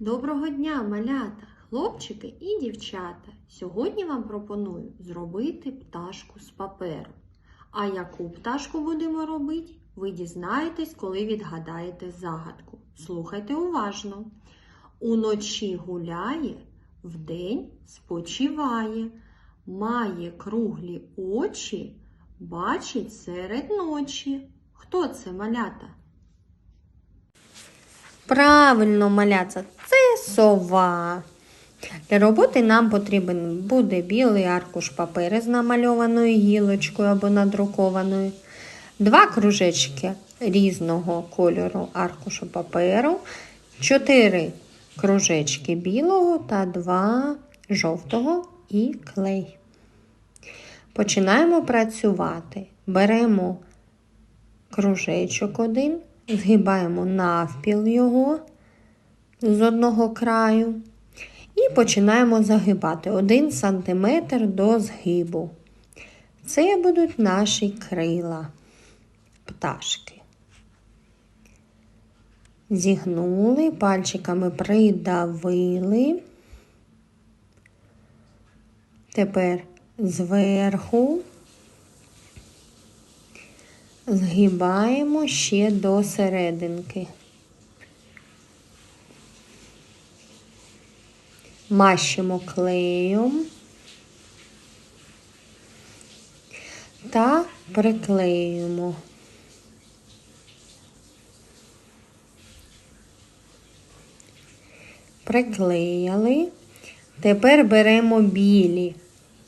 Доброго дня, малята, хлопчики і дівчата. Сьогодні вам пропоную зробити пташку з паперу. А яку пташку будемо робити, ви дізнаєтесь, коли відгадаєте загадку. Слухайте уважно. Уночі гуляє, вдень спочиває, має круглі очі, бачить серед ночі. Хто це малята? Правильно, маляться, це сова. Для роботи нам потрібен буде білий аркуш паперу з намальованою гілочкою або надрукованою, два кружечки різного кольору аркушу паперу, чотири кружечки білого та два жовтого і клей. Починаємо працювати. Беремо кружечок один, згибаємо навпіл його з одного краю і починаємо загибати 1 см до згибу. Це будуть наші крила пташки. Зігнули, пальчиками придавили. Тепер зверху згибаємо ще до серединки. Мащимо клеєм та приклеюємо. Приклеїли. Тепер беремо білі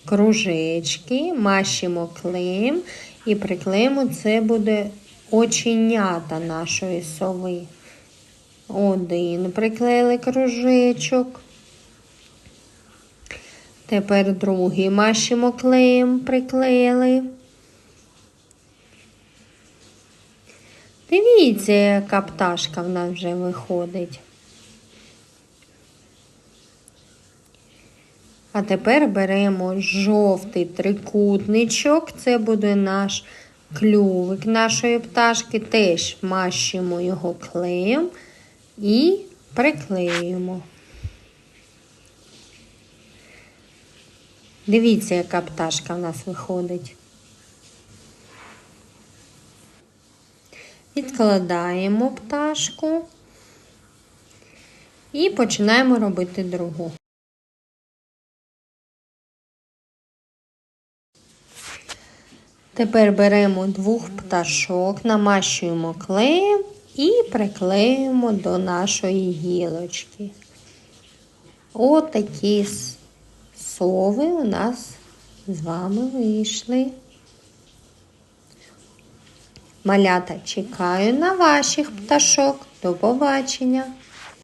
кружечки, мащимо клеєм і приклеїмо, це буде оченята нашої сови. Один приклеїли кружечок. Тепер другий мащимо клеєм, приклеїли. Дивіться, яка пташка в нас вже виходить. А тепер беремо жовтий трикутничок, це буде наш клювик нашої пташки, теж мащимо його клеєм і приклеюємо. Дивіться, яка пташка в нас виходить. Відкладаємо пташку і починаємо робити другу. Тепер беремо двох пташок, намащуємо клеєм і приклеюємо до нашої гілочки. Отакі сови у нас з вами вийшли. Малята чекаю на ваших пташок. До побачення!